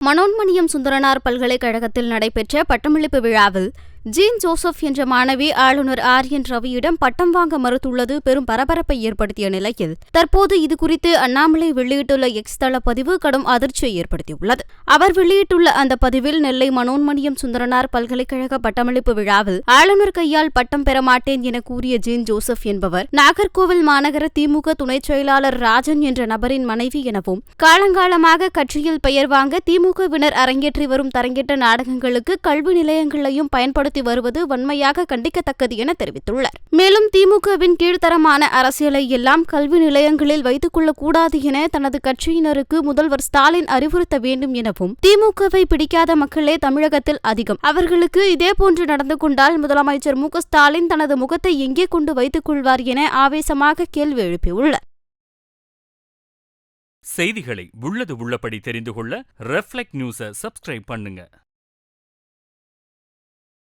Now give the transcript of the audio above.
மனோன்மணியம் சுந்தரனார் பல்கலைக்கழகத்தில் நடைபெற்ற பட்டமளிப்பு விழாவில் ஜீன் ஜோசப் என்ற மாணவி ஆளுநர் ஆர் என் ரவியிடம் பட்டம் வாங்க மறுத்துள்ளது. பெரும் பரபரப்பை ஏற்படுத்திய நிலையில் தற்போது இதுகுறித்து அண்ணாமலை வெளியிட்டுள்ள எக்ஸ் தள பதிவு கடும் அதிர்ச்சியை ஏற்படுத்தியுள்ளது. அவர் வெளியிட்டுள்ள அந்த பதிவில் நெல்லை மனோன்மணியம் சுந்தரனார் பல்கலைக்கழக பட்டமளிப்பு விழாவில் ஆளுநர் கையால் பட்டம் பெற மாட்டேன் என கூறிய ஜீன் ஜோசப் என்பவர் நாகர்கோவில் மாநகர திமுக துணைச் செயலாளர் ராஜன் என்ற நபரின் மனைவி எனவும் காலங்காலமாக கட்சியில் பெயர் வாங்க திமுகவினர் அரங்கேற்றி வரும் தரங்கேற்ற நாடகங்களுக்கு கல்வி நிலையங்களையும் பயன்படுத்த வருவது வன்மையாக கண்டிக்கத்தக்கது என தெரிவித்துள்ளார். மேலும் திமுகவின் கீழ்த்தரமான அரசியலை எல்லாம் கல்வி நிலையங்களில் வைத்துக் கொள்ளக்கூடாது என தனது கட்சியினருக்கு முதல்வர் ஸ்டாலின் அறிவுறுத்த வேண்டும் எனவும் திமுகவை பிடிக்காத மக்களே தமிழகத்தில் அதிகம். அவர்களுக்கு இதேபோன்று நடந்து கொண்டால் முதலமைச்சர் மு ஸ்டாலின் தனது முகத்தை எங்கே கொண்டு வைத்துக் கொள்வார் என ஆவேசமாக கேள்வி எழுப்பியுள்ளார். செய்திகளை உள்ளது உள்ளபடி தெரிந்து கொள்ள ரெஃப்ளெக்ட் நியூஸை சப்ஸ்கிரைப் பண்ணுங்க.